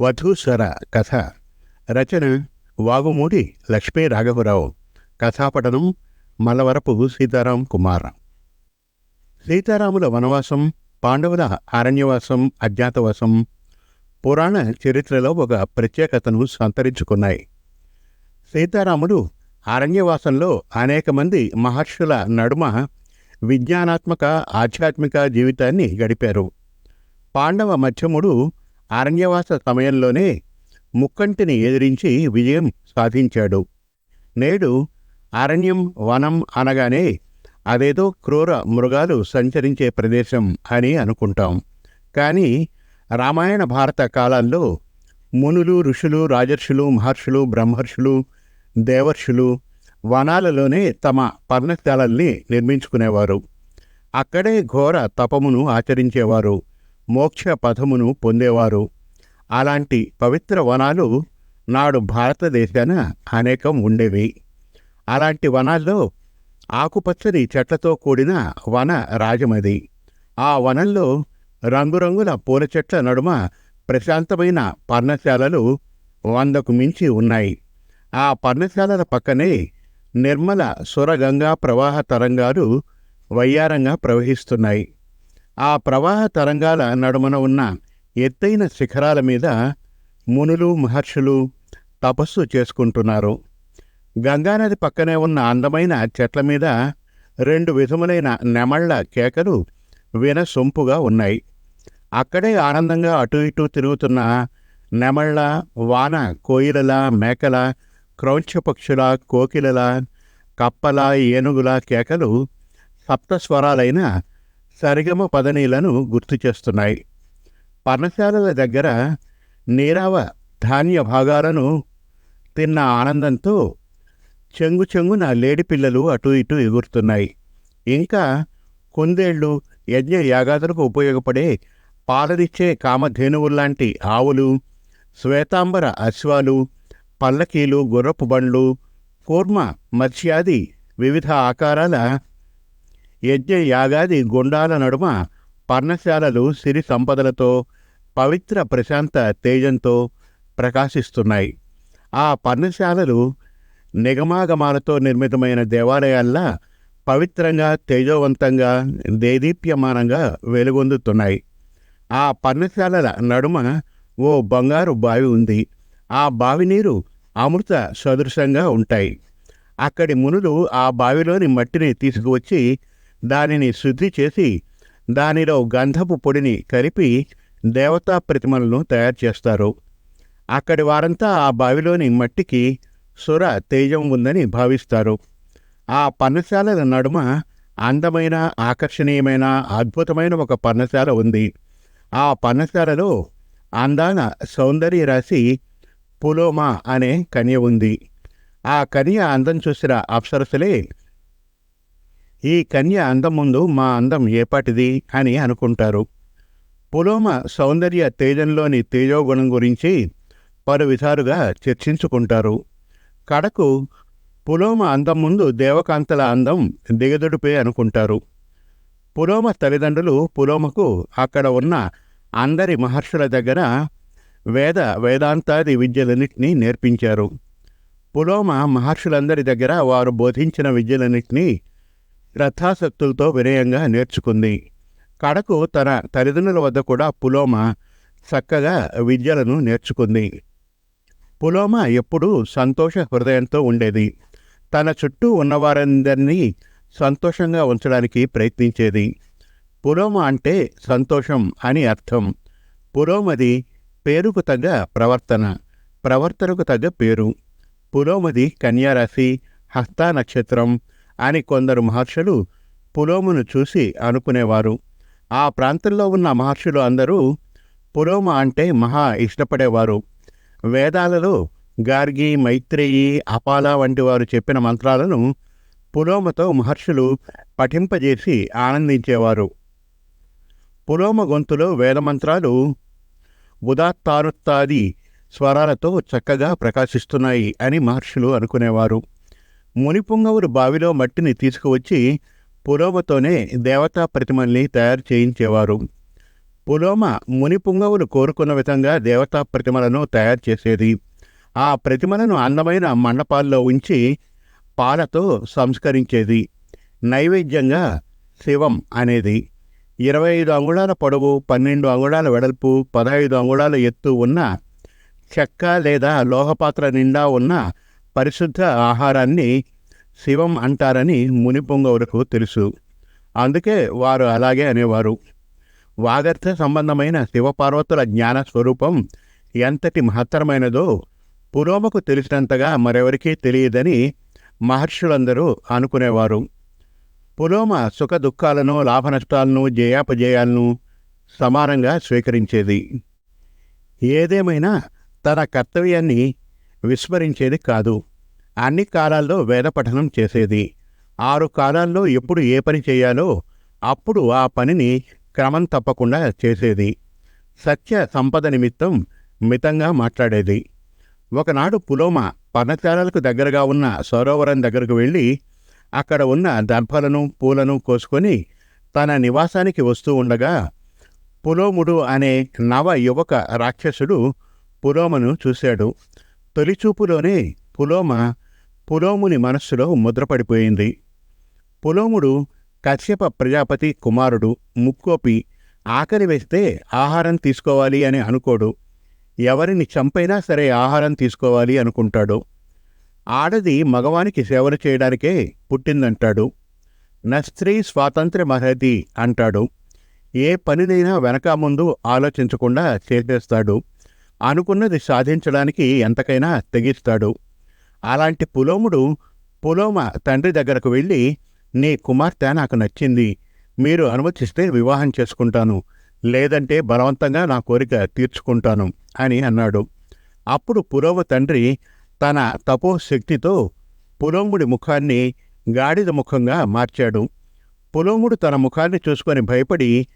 వధూస్వర కథ. రచన వాగుమూడి లక్ష్మీ రాఘవరావు కథాపఠనం మల్లవరపు సీతారాం కుమార్. సీతారాముల వనవాసం పాండవుల అరణ్యవాసం అజ్ఞాతవాసం పురాణ చరిత్రలో ఒక ప్రత్యేకతను సంతరించుకున్నాయి. సీతారాముడు అరణ్యవాసంలో అనేక మంది మహర్షుల నడుమ విజ్ఞానాత్మక ఆధ్యాత్మిక జీవితాన్ని గడిపారు. పాండవ మధ్యముడు అరణ్యవాస సమయంలోనే ముక్కంటిని ఎదిరించి విజయం సాధించాడు. నేడు అరణ్యం వనం అనగానే అదేదో క్రూర మృగాలు సంచరించే ప్రదేశం అని అనుకుంటాం. కానీ రామాయణ భారత కాలాల్లో మునులు ఋషులు రాజర్షులు మహర్షులు బ్రహ్మర్షులు దేవర్షులు వనాలలోనే తమ పర్ణశాలల్ని నిర్మించుకునేవారు. అక్కడే ఘోర తపమును ఆచరించేవారు. మోక్ష పథమును పొందేవారు. అలాంటి పవిత్ర వనాలు నాడు భారతదేశాన అనేకం ఉండేవి. అలాంటి వనాల్లో ఆకుపచ్చని చెట్లతో కూడిన వన రాజమది. ఆ వనంలో రంగురంగుల పూల చెట్ల నడుమ ప్రశాంతమైన పర్ణశాలలు వందకు మించి ఉన్నాయి. ఆ పర్ణశాలల పక్కనే నిర్మల సురగంగా ప్రవాహ తరంగాలు వయ్యారంగా ప్రవహిస్తున్నాయి. ఆ ప్రవాహ తరంగాల నడుమన ఉన్న ఎత్తైన శిఖరాల మీద మునులు మహర్షులు తపస్సు చేసుకుంటున్నారు. గంగానది పక్కనే ఉన్న అందమైన చెట్ల మీద రెండు విధములైన నెమళ్ళ కేకలు వినసొంపుగా ఉన్నాయి. అక్కడే ఆనందంగా అటు ఇటు తిరుగుతున్న నెమళ్ళ వాన కోయిలల మేకల క్రౌంచపక్షుల కోకిలల కప్పల ఏనుగుల కేకలు సప్తస్వరాలైన సరిగమ పదనీలను గుర్తు చేస్తున్నాయి. పర్ణశాలల దగ్గర నీరావ ధాన్య భాగాలను తిన్న ఆనందంతో చెంగు చెంగున లేడి పిల్లలు అటు ఇటు ఎగురుతున్నాయి. ఇంకా కుందేళ్ళు యజ్ఞ యాగాదులకు ఉపయోగపడే పాలనిచ్చే కామధేనువుల్లాంటి ఆవులు శ్వేతాంబర అశ్వాలు పల్లకీలు గుర్రపు బండ్లు కూర్మ మత్స్యాది వివిధ ఆకారాల యజ్ఞ యాగాది గుండాల నడుమ పర్ణశాలలు సిరి సంపదలతో పవిత్ర ప్రశాంత తేజంతో ప్రకాశిస్తున్నాయి. ఆ పర్ణశాలలు నిగమాగమాలతో నిర్మితమైన దేవాలయాల్లా పవిత్రంగా తేజోవంతంగా దేదీప్యమానంగా వెలుగొందుతున్నాయి. ఆ పర్ణశాలల నడుమ ఓ బంగారు బావి ఉంది. ఆ బావి నీరు అమృత సదృశంగా ఉంటాయి. అక్కడి మునులు ఆ బావిలోని మట్టిని తీసుకువచ్చి దానిని శుద్ధి చేసి దానిలో గంధపు పొడిని కలిపి దేవతా ప్రతిమలను తయారు చేస్తారు. అక్కడి వారంతా ఆ బావిలోని మట్టికి సుర తేజం ఉందని భావిస్తారు. ఆ పర్ణశాలల నడుమ అందమైన ఆకర్షణీయమైన అద్భుతమైన ఒక పర్ణశాల ఉంది. ఆ పర్ణశాలలో అందాన సౌందర్య రాశి పులోమా అనే కన్య ఉంది. ఆ కన్య అందం చూసిన అప్సరసలే ఈ కన్య అందం ముందు మా అందం ఏపాటిది అని అనుకుంటారు. పులోమ సౌందర్య తేజంలోని తేజోగుణం గురించి పలు విధాలుగా చర్చించుకుంటారు. కడకు పులోమ అందం ముందు దేవకాంతల అందం దిగదుడిపే అనుకుంటారు. పులోమ తల్లిదండ్రులు పులోమకు అక్కడ ఉన్న అందరి మహర్షుల దగ్గర వేద వేదాంతాది విద్యలన్నింటినీ నేర్పించారు. పులోమ మహర్షులందరి దగ్గర వారు బోధించిన విద్యలన్నింటినీ శ్రద్ధాసక్తులతో వినయంగా నేర్చుకుంది. కడకు తన తల్లిదండ్రుల వద్ద కూడా పులోమ చక్కగా విద్యలను నేర్చుకుంది. పులోమ ఎప్పుడూ సంతోష హృదయంతో ఉండేది. తన చుట్టూ ఉన్నవారందరినీ సంతోషంగా ఉంచడానికి ప్రయత్నించేది. పులోమ అంటే సంతోషం అని అర్థం. పులోమది పేరుకు తగ్గ ప్రవర్తన ప్రవర్తనకు తగ్గ పేరు. పులోమది కన్యారాశి హస్తా నక్షత్రం అని కొందరు మహర్షులు పులోమును చూసి అనుకునేవారు. ఆ ప్రాంతంలో ఉన్న మహర్షులు అందరూ పులోమ అంటే మహా ఇష్టపడేవారు. వేదాలలో గార్గి మైత్రేయి అపాల వంటి వారు చెప్పిన మంత్రాలను పులోమతో మహర్షులు పఠింపజేసి ఆనందించేవారు. పులోమ గొంతులో వేదమంత్రాలు ఉదాత్తానుత్తాది స్వరాలతో చక్కగా ప్రకాశిస్తున్నాయి అని మహర్షులు అనుకునేవారు. మునిపుంగవులు బావిలో మట్టిని తీసుకువచ్చి పులోమతోనే దేవతా ప్రతిమల్ని తయారు చేయించేవారు. పులోమ మునిపుంగవులు కోరుకున్న విధంగా దేవతా ప్రతిమలను తయారు చేసేది. ఆ ప్రతిమలను అందమైన మండపాల్లో ఉంచి పాలతో సంస్కరించేది. నైవేద్యంగా శివం అనేది ఇరవై ఐదు అంగుళాల పొడవు పన్నెండు అంగుళాల వెడల్పు పదహైదు అంగుళాల ఎత్తు ఉన్న చెక్క లేదా లోహపాత్ర నిండా ఉన్న పరిశుద్ధ ఆహారాన్ని శివం అంటారని మునిపొంగవులకు తెలుసు. అందుకే వారు అలాగే అనేవారు. వాగర్థ సంబంధమైన శివపార్వతుల జ్ఞాన స్వరూపం ఎంతటి మహత్తరమైనదో పురోమకు తెలిసినంతగా మరెవరికీ తెలియదని మహర్షులందరూ అనుకునేవారు. పులోమ సుఖ దుఃఖాలను లాభనష్టాలను జయాపజయాలను సమానంగా స్వీకరించేది. ఏదేమైనా తన కర్తవ్యాన్ని విస్మరించేది కాదు. అన్ని కాలాల్లో వేద పఠనం చేసేది. ఆరు కాలాల్లో ఎప్పుడు ఏ పని చేయాలో అప్పుడు ఆ పనిని క్రమం తప్పకుండా చేసేది. సత్య సంపద నిమిత్తం మితంగా మాట్లాడేది. ఒకనాడు పులోమ పర్ణశాలలకు దగ్గరగా ఉన్న సరోవరం దగ్గరకు వెళ్ళి అక్కడ ఉన్న దర్భలను పూలను కోసుకొని తన నివాసానికి వస్తూ ఉండగా పులోముడు అనే నవ యువక రాక్షసుడు పులోమను చూశాడు. తొలిచూపులోనే పులోమ పులోముని మనస్సులో ముద్రపడిపోయింది. పులోముడు కశ్యప ప్రజాపతి కుమారుడు ముక్కోపి ఆకలి వేస్తే ఆహారం తీసుకోవాలి అని అనుకోడు. ఎవరిని చంపైనా సరే ఆహారం తీసుకోవాలి అనుకుంటాడు. ఆడది మగవానికి సేవలు చేయడానికే పుట్టిందంటాడు. నస్త్రీ స్త్రీ స్వాతంత్ర్యమహతి అంటాడు. ఏ పనినైనా వెనక ముందు ఆలోచించకుండా చేసేస్తాడు. అనుకున్నది సాధించడానికి ఎంతకైనా తెగిస్తాడు. అలాంటి పులోముడు పులోమ తండ్రి దగ్గరకు వెళ్ళి నీ కుమార్తె నాకు నచ్చింది. మీరు అనుమతిస్తే వివాహం చేసుకుంటాను. లేదంటే బలవంతంగా నా కోరిక తీర్చుకుంటాను అని అన్నాడు. అప్పుడు పులోమ తండ్రి తన తపోశక్తితో పులోముడి ముఖాన్ని గాడిద ముఖంగా మార్చాడు. పులోముడు తన ముఖాన్ని చూసుకొని భయపడి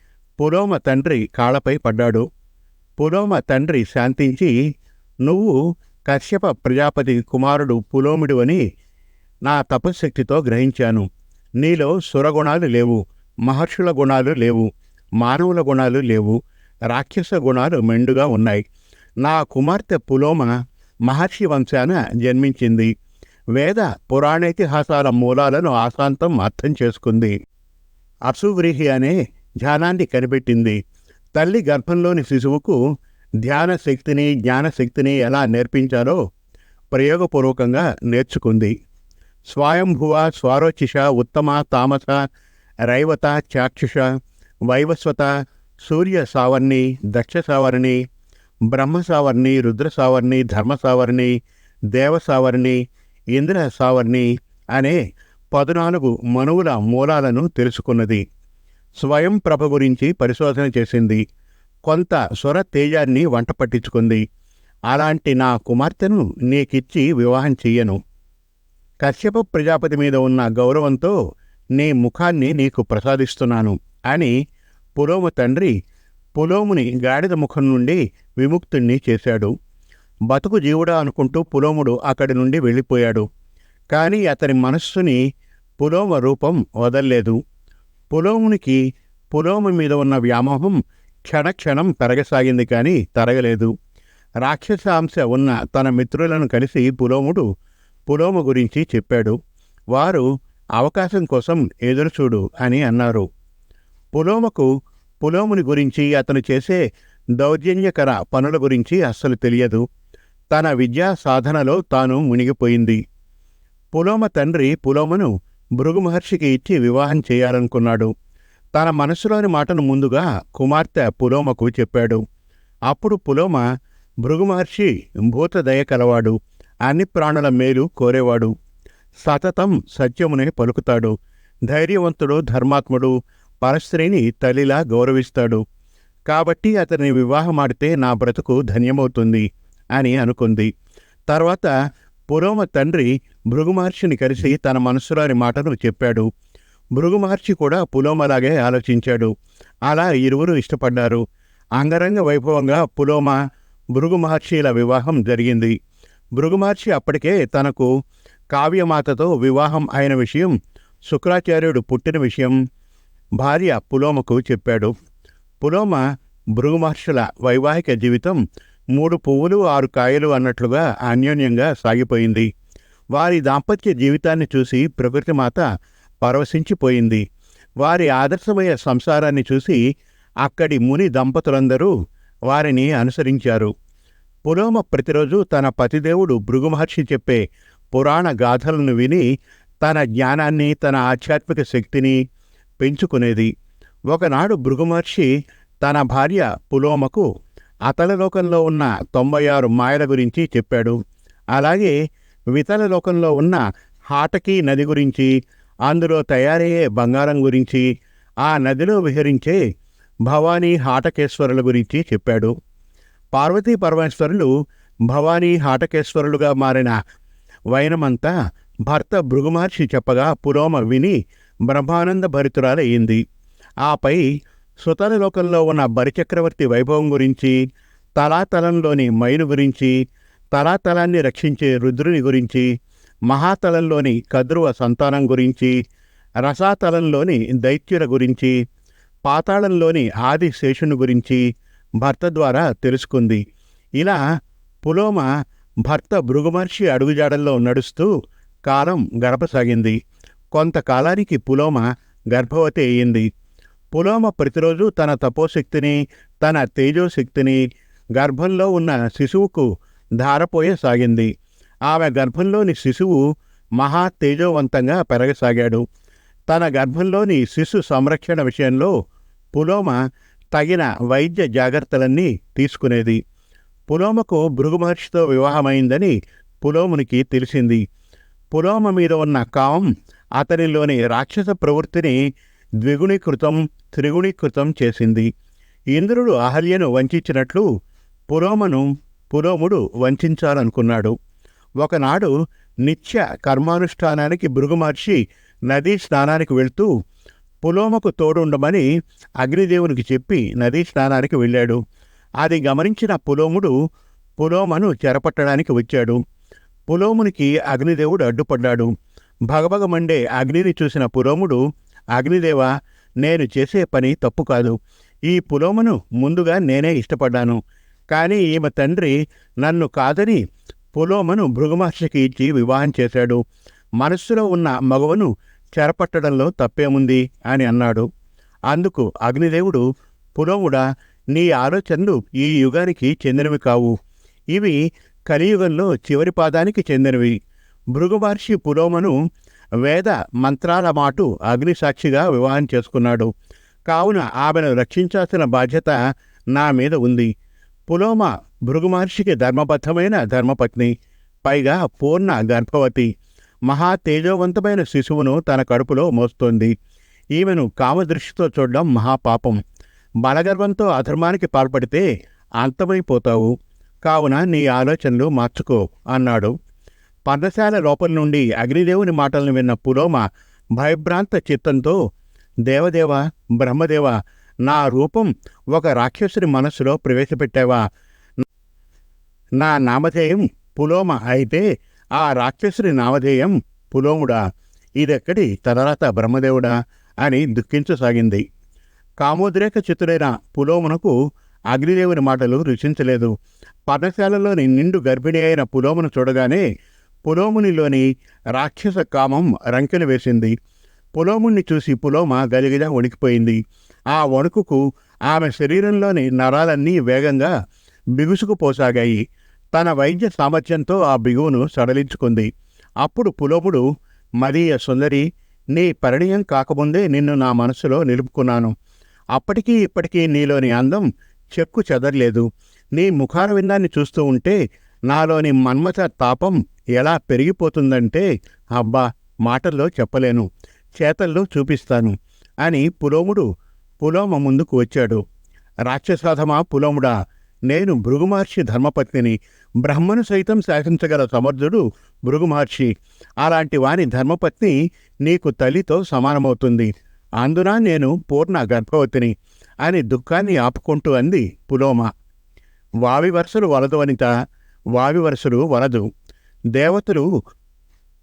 పులోమ తండ్రి కాళ్ళపై పడ్డాడు. పులోమ తండ్రి శాంతించి నువ్వు కశ్యప ప్రజాపతి కుమారుడు పులోముడు అని నా తపశ్శక్తితో గ్రహించాను. నీలో సురగుణాలు లేవు మహర్షుల గుణాలు లేవు మానవుల గుణాలు లేవు రాక్షస గుణాలు మెండుగా ఉన్నాయి. నా కుమార్తె పులోమ మహర్షి వంశాన జన్మించింది. వేద పురాణేతిహాసాల మూలాలను ఆశాంతం అర్థం చేసుకుంది. అసువ్రీహి అనే ధ్యానాన్ని కనిపెట్టింది. తల్లి గర్భంలోని శిశువుకు ధ్యాన శక్తిని జ్ఞానశక్తిని ఎలా నేర్పించాలో ప్రయోగపూర్వకంగా నేర్చుకుంది. స్వయంభువ స్వారోచిష ఉత్తమ తామస రైవత చాక్షుష వైవస్వత సూర్య సావర్ణి దక్ష సావర్ణి బ్రహ్మ సావర్ణి రుద్ర సావర్ణి ధర్మ సావర్ణి దేవ సావర్ణి ఇంద్ర సావర్ణి అనే పద్నాలుగు మనువుల మూలాలను తెలుసుకున్నది. స్వయం ప్రభ గురించి పరిశోధన చేసింది. కొంత స్వర తేజాన్ని వంట పట్టించుకుంది. అలాంటి నా కుమార్తెను నీకిచ్చి వివాహం చెయ్యను. కశ్యప ప్రజాపతి మీద ఉన్న గౌరవంతో నీ ముఖాన్ని నీకు ప్రసాదిస్తున్నాను అని పులోమ తండ్రి పులోముని గాడిద ముఖం నుండి విముక్తుణ్ణి చేశాడు. బతుకు జీవుడా అనుకుంటూ పులోముడు అక్కడి నుండి వెళ్ళిపోయాడు. కానీ అతని మనస్సుని పులోమ రూపం వదల్లేదు. పులోమునికి పులోమ మీద ఉన్న వ్యామోహం క్షణక్షణం పెరగసాగింది కానీ తరగలేదు. రాక్షసాంశ ఉన్న తన మిత్రులను కలిసి పులోముడు పులోమ గురించి చెప్పాడు. వారు అవకాశం కోసం ఎదురుచూడు అని అన్నారు. పులోమకు పులోముని గురించి అతను చేసే దౌర్జన్యకర పనుల గురించి అస్సలు తెలియదు. తన విద్యా సాధనలో తాను మునిగిపోయింది. పులోమ తండ్రి పులోమను భృగు మహర్షికి ఇచ్చి వివాహం చేయాలనుకున్నాడు. తన మనసులోని మాటను ముందుగా కుమార్తె పులోమకు చెప్పాడు. అప్పుడు పులోమ భృగు మహర్షి భూతదయ కలవాడు అన్ని ప్రాణుల మేలు కోరేవాడు. సతతం సత్యమునే పలుకుతాడు. ధైర్యవంతుడు ధర్మాత్ముడు పరస్త్రీని తల్లిలా గౌరవిస్తాడు. కాబట్టి అతని వివాహమాడితే నా బ్రతుకు ధన్యమవుతుంది అని అనుకుంది. తర్వాత పురోమ తండ్రి భృగుమహర్షిని కలిసి తన మనసులోని మాటను చెప్పాడు. భృగుమహర్షి కూడా పులోమలాగే ఆలోచించాడు. అలా ఇరువురు ఇష్టపడ్డారు. అంగరంగ వైభవంగా పులోమ భృగు మహర్షిల వివాహం జరిగింది. భృగు మహర్షి అప్పటికే తనకు కావ్యమాతతో వివాహం అయిన విషయం శుక్రాచార్యుడు పుట్టిన విషయం భార్య పులోమకు చెప్పాడు. పులోమ భృగు మహర్షుల వైవాహిక జీవితం మూడు పువ్వులు ఆరు కాయలు అన్నట్లుగా అన్యోన్యంగా సాగిపోయింది. వారి దాంపత్య జీవితాన్ని చూసి ప్రకృతి మాత పరవశించిపోయింది. వారి ఆదర్శమయ సంసారాన్ని చూసి అక్కడి ముని దంపతులందరూ వారిని అనుసరించారు. పులోమ ప్రతిరోజు తన పతిదేవుడు భృగుమహర్షి చెప్పే పురాణ గాథలను విని తన జ్ఞానాన్ని తన ఆధ్యాత్మిక శక్తిని పెంచుకునేది. ఒకనాడు భృగుమహర్షి తన భార్య పులోమకు అతల లోకంలో ఉన్న తొంభై ఆరు మాయల గురించి చెప్పాడు. అలాగే వితల లోకంలో ఉన్న హాటకీ నది గురించి అందులో తయారయ్యే బంగారం గురించి ఆ నదిలో విహరించే భవానీ హాటకేశ్వరుల గురించి చెప్పాడు. పార్వతీ పరమేశ్వరులు భవానీ హాటకేశ్వరులుగా మారిన వైనమంతా భర్త భృగుమహర్షి చెప్పగా పురోమ విని బ్రహ్మానంద భరితురాలయ్యింది. ఆపై సుతల లోకంలో ఉన్న బరిచక్రవర్తి వైభవం గురించి తలాతలంలోని మైను గురించి తలాతలాన్ని రక్షించే రుద్రుని గురించి మహాతలంలోని కద్రువ సంతానం గురించి రసాతలంలోని దైత్యుల గురించి పాతాళంలోని ఆది శేషుని గురించి భర్త ద్వారా తెలుసుకుంది. ఇలా పులోమ భర్త భృగుమర్షి అడుగుజాడల్లో నడుస్తూ కాలం గడపసాగింది. కొంతకాలానికి పులోమ గర్భవతి అయ్యింది పులోమ ప్రతిరోజు తన తపోశక్తిని తన తేజోశక్తిని గర్భంలో ఉన్న శిశువుకు ధారపోయసాగింది. ఆమె గర్భంలోని శిశువు మహా తేజోవంతంగా పెరగసాగాడు. తన గర్భంలోని శిశు సంరక్షణ విషయంలో పులోమ తగిన వైద్య జాగ్రత్తలన్నీ తీసుకునేది. పులోమకు భృగు మహర్షితో వివాహమైందని పులోమునికి తెలిసింది. పులోమ మీద ఉన్న కామం అతనిలోని రాక్షస ప్రవృత్తిని ద్విగుణీకృతం త్రిగుణీకృతం చేసింది. ఇంద్రుడు అహల్యను వంచించినట్లు పులోమను పులోముడు వంచాలనుకున్నాడు. ఒకనాడు నిత్య కర్మానుష్ఠానానికి భృగుమహర్షి నదీ స్నానానికి వెళ్తూ పులోమకు తోడుండమని అగ్నిదేవునికి చెప్పి నదీ స్నానానికి వెళ్ళాడు. అది గమనించిన పులోముడు పులోమను చెరపట్టడానికి వచ్చాడు. పులోమునికి అగ్నిదేవుడు అడ్డుపడ్డాడు. భగభగమండే అగ్నిని చూసిన పులోముడు అగ్నిదేవ నేను చేసే పని తప్పు కాదు. ఈ పులోమను ముందుగా నేనే ఇష్టపడ్డాను. కానీ ఈమె తండ్రి నన్ను కాదని పులోమను భృగమహర్షికి ఇచ్చి వివాహం చేశాడు. మనస్సులో ఉన్న మగవను చెరపట్టడంలో తప్పేముంది? అని అన్నాడు. అందుకు అగ్నిదేవుడు పులోముడా నీ ఆలోచనలు ఈ యుగానికి చెందినవి కావు. ఇవి కలియుగంలో చివరి పాదానికి చెందినవి. భృగుమహర్షి పులోమను వేద మంత్రాల మాటు అగ్నిసాక్షిగా వివాహం చేసుకున్నాడు. కావున ఆమెను రక్షించాల్సిన బాధ్యత నా మీద ఉంది. పులోమ భృగుమహర్షికి ధర్మబద్ధమైన ధర్మపత్ని పైగా పూర్ణ గర్భవతి. మహా తేజోవంతమైన శిశువును తన కడుపులో మోస్తోంది. ఈమెను కామదృష్టితో చూడడం మహాపాపం బలగర్వంతో అధర్మానికి పాల్పడితే అంతమైపోతావు. కావున నీ ఆలోచనలు మార్చుకో అన్నాడు. పర్ణశాల లోపల నుండి అగ్నిదేవుని మాటలను విన్న పులోమ భయభ్రాంత చిత్తంతో దేవదేవ బ్రహ్మదేవ నా రూపం ఒక రాక్షసుని మనస్సులో ప్రవేశపెట్టావా? నా నామధేయం పులోమ అయితే ఆ రాక్షసుని నామధేయం పులోముడా. ఇదెక్కడి? తదరాత బ్రహ్మదేవుడా అని దుఃఖించసాగింది. కామోద్రేక చిత్తుడైన పులోమునకు అగ్నిదేవుని మాటలు రుచించలేదు. పర్ణశాలలోని నిండు గర్భిణి అయిన పులోమును చూడగానే పులోమునిలోని రాక్షస కామం రంకెలు వేసింది. పులోముణ్ణి చూసి పులోమ గలిగిగా వణికిపోయింది. ఆ వణుకుకు ఆమె శరీరంలోని నరాలన్నీ వేగంగా బిగుసుకుపోసాగాయి. తన వైద్య సామర్థ్యంతో ఆ బిగువును సడలించుకుంది. అప్పుడు పులోముడు మదీయ సుందరి నీ పరిణయం కాకముందే నిన్ను నా మనసులో నిలుపుకున్నాను. అప్పటికీ ఇప్పటికీ నీలోని అందం చెక్కు చెదరలేదు. నీ ముఖార విందాన్ని చూస్తూ ఉంటే నాలోని మన్మథ తాపం ఎలా పెరిగిపోతుందంటే అబ్బా మాటల్లో చెప్పలేను. చేతల్లో చూపిస్తాను అని పులోముడు పులోమ ముందుకు వచ్చాడు. రాక్షసాధమా పులోముడా నేను భృగుమహర్షి ధర్మపత్నిని బ్రహ్మను సైతం శాసించగల సమర్థుడు భృగుమహర్షి. అలాంటి వాని ధర్మపత్ని నీకు తల్లితో సమానమవుతుంది. అందున నేను పూర్ణ గర్భవతిని అని దుఃఖాన్ని ఆపుకుంటూ అంది పులోమ. వావి వరుసలు వలదు అనిత వావి వరుసలు వలదు. దేవతలు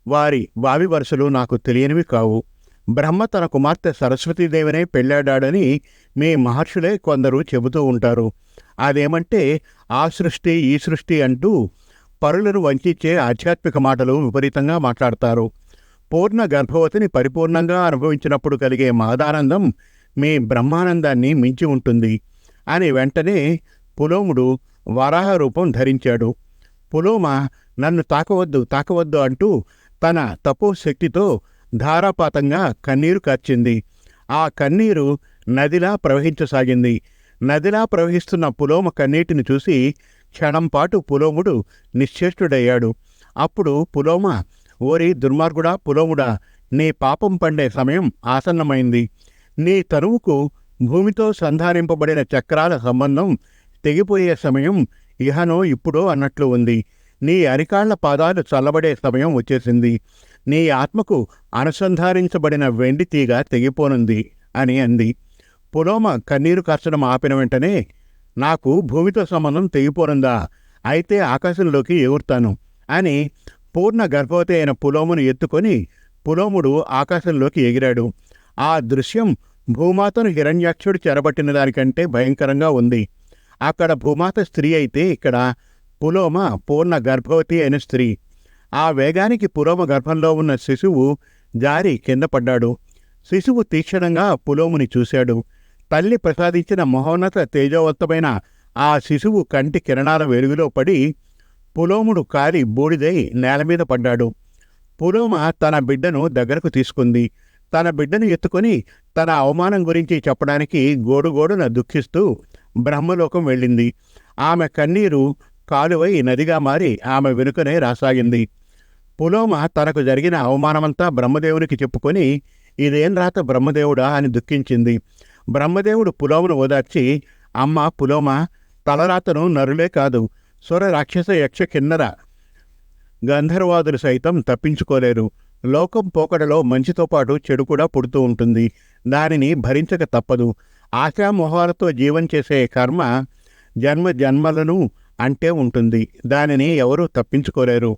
వారి వావి వరుసలు నాకు తెలియనివి కావు. బ్రహ్మ తన కుమార్తె సరస్వతీదేవినే పెళ్ళాడాడని మీ మహర్షులే కొందరు చెబుతూ ఉంటారు. అదేమంటే ఆ సృష్టి ఈ సృష్టి అంటూ పరులను వంచే ఆధ్యాత్మిక మాటలు విపరీతంగా మాట్లాడతారు. పూర్ణ గర్భవతిని పరిపూర్ణంగా అనుభవించినప్పుడు కలిగే మహదానందం మీ బ్రహ్మానందాన్ని మించి ఉంటుంది అని వెంటనే పులోముడు వరాహ రూపం ధరించాడు. పులోమ నన్ను తాకవద్దు తాకవద్దు అంటూ తన తపోశక్తితో ధారాపాతంగా కన్నీరు కార్చింది. ఆ కన్నీరు నదిలా ప్రవహించసాగింది. నదిలా ప్రవహిస్తున్న పులోమ కన్నీటిని చూసి క్షణంపాటు పులోముడు నిశ్చేష్టుడయ్యాడు. అప్పుడు పులోమ ఓరి దుర్మార్గుడా పులోముడా నీ పాపం పండే సమయం ఆసన్నమైంది. నీ తనువుకు భూమితో సంధానింపబడిన చక్రాల సంబంధం తెగిపోయే సమయం ఇహనో ఇప్పుడో అన్నట్లు ఉంది. నీ అరికాళ్ళ పాదాలు చల్లబడే సమయం వచ్చేసింది. నీ ఆత్మకు అనుసంధానించబడిన వెండి తీగ తెగిపోనుంది అని అంది. పులోమ కన్నీరు కార్చడం ఆపిన వెంటనే నాకు భూమితో సంబంధం తెగిపోనుందా? అయితే ఆకాశంలోకి ఎగురుతాను అని పూర్ణ గర్భవతి అయిన పులోమును ఎత్తుకొని పులోముడు ఆకాశంలోకి ఎగిరాడు. ఆ దృశ్యం భూమాతను హిరణ్యాక్షుడు చెరబట్టిన దానికంటే భయంకరంగా ఉంది. అక్కడ భూమాత స్త్రీ అయితే ఇక్కడ పులోమ పూర్ణ గర్భవతి అయిన స్త్రీ. ఆ వేగానికి పులోమ గర్భంలో ఉన్న శిశువు జారి కింద పడ్డాడు. శిశువు తీక్షణంగా పులోముని చూశాడు. తల్లి ప్రసాదించిన మహోన్నత తేజోవంతమైన ఆ శిశువు కంటి కిరణాల వెలుగులో పడి పులోముడు కాలి బూడిదై నేల మీద పడ్డాడు. పులోమ తన బిడ్డను దగ్గరకు తీసుకుంది. తన బిడ్డను ఎత్తుకొని తన అవమానం గురించి చెప్పడానికి గోడుగోడున దుఃఖిస్తూ బ్రహ్మలోకం వెళ్ళింది. ఆమె కన్నీరు కాలువై నదిగా మారి ఆమె వెనుకనే రాసాగింది. పులోమ తనకు జరిగిన అవమానమంతా బ్రహ్మదేవునికి చెప్పుకొని ఇదేం రాత బ్రహ్మదేవుడా? అని దుఃఖించింది. బ్రహ్మదేవుడు పులోమును ఓదార్చి అమ్మ పులోమ తలరాతను నరులే కాదు సుర రాక్షస యక్ష కిన్నర గంధర్వాదులు సైతం తప్పించుకోలేరు. లోకం పోకడలో మంచితో పాటు చెడు కూడా పుడుతూ ఉంటుంది. దానిని భరించక తప్పదు. ఆశామోహాలతో జీవం చేసే కర్మ జన్మ జన్మలను అంటే ఉంటుంది. దానిని ఎవరూ తప్పించుకోలేరు.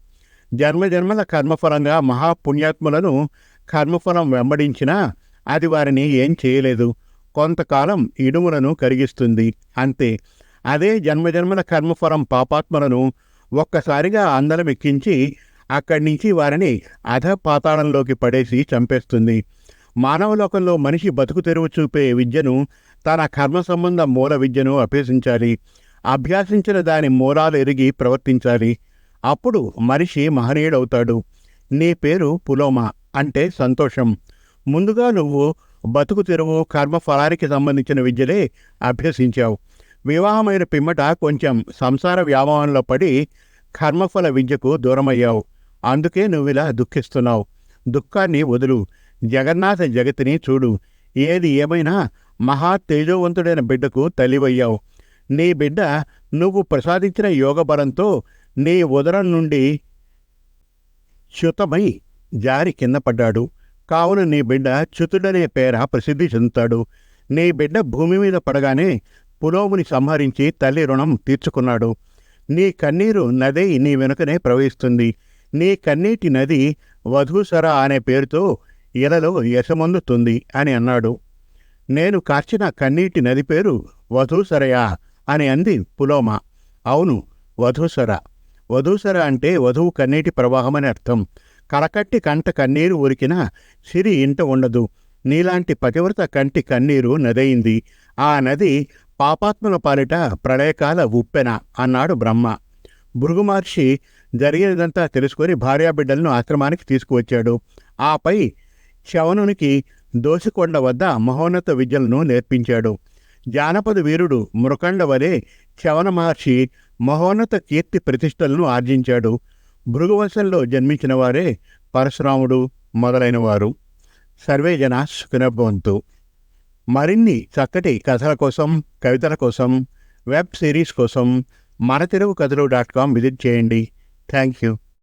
జన్మ జన్మల కర్మఫలంగా మహాపుణ్యాత్ములను కర్మఫలం వెంబడించినా అది వారిని ఏం చేయలేదు. కొంతకాలం ఇడుములను కరిగిస్తుంది. అంతే. అదే జన్మజన్మల కర్మఫలం పాపాత్మలను ఒక్కసారిగా అందలం ఎక్కించి అక్కడి నుంచి వారిని అధ పాతాళంలోకి పడేసి చంపేస్తుంది. మానవలోకంలో మనిషి బతుకు తెరువు చూపే విద్యను తన కర్మ సంబంధ మూల విద్యను అభ్యసించాలి. అభ్యాసించిన దాని మూలాలు ఎరిగి ప్రవర్తించాలి. అప్పుడు మనిషి మహనీయుడవుతాడు. నీ పేరు పులోమ అంటే సంతోషం. ముందుగా నువ్వు బతుకు తెరువు కర్మఫలానికి సంబంధించిన విద్యలే అభ్యసించావు. వివాహమైన పిమ్మట కొంచెం సంసార వ్యామోహంలో పడి కర్మఫల విద్యకు దూరమయ్యావు. అందుకే నువ్విలా దుఃఖిస్తున్నావు. దుఃఖాన్ని వదులు. జగన్నాథ జగతిని చూడు. ఏది ఏమైనా మహా తేజోవంతుడైన బిడ్డకు తల్లివయ్యావు. నీ బిడ్డ నువ్వు ప్రసాదించిన యోగ బలంతో నీ ఉదరం నుండి చ్యుతమై జారి కింద పడ్డాడు. కావున నీ బిడ్డ చ్యుతుడనే పేర ప్రసిద్ధి చెందుతాడు. నీ బిడ్డ భూమి మీద పడగానే పులోముని సంహరించి తల్లి రుణం తీర్చుకున్నాడు. నీ కన్నీరు నది నీ వెనుకనే ప్రవహిస్తుంది. నీ కన్నీటి నది వధూసర అనే పేరుతో ఇలలో యశమందుతుంది అని అన్నాడు. నేను కార్చిన కన్నీటి నది పేరు వధూసరయా అని అంది పులోమ. అవును వధూసర. వధూసర అంటే వధువు కన్నీటి ప్రవాహం అని అర్థం. కరకట్టి కంట కన్నీరు ఉరికినా సిరి ఇంట ఉండదు. నీలాంటి పతివ్రత కంటి కన్నీరు నదయింది. ఆ నది పాపాత్మల పాలిట ప్రళయకాల ఉప్పెన అన్నాడు బ్రహ్మ. భృగు మహర్షి జరిగినదంతా తెలుసుకొని భార్యాబిడ్డలను ఆశ్రమానికి తీసుకువచ్చాడు. ఆపై శవనునికి దోసికొండ వద్ద మహోన్నత విద్యలను నేర్పించాడు. జానపద వీరుడు మృకండ వలె శవన మహర్షి మహోన్నత కీర్తి ప్రతిష్టలను ఆర్జించాడు. భృగువంశంలో జన్మించిన వారే పరశురాముడు మొదలైన వారు సర్వే జన సుఖనభవంతు మరిన్ని చక్కటి కథల కోసం కవితల కోసం వెబ్ సిరీస్ కోసం మన తెలుగు కథలు డాట్ కామ్ విజిట్ చేయండి. Thank you.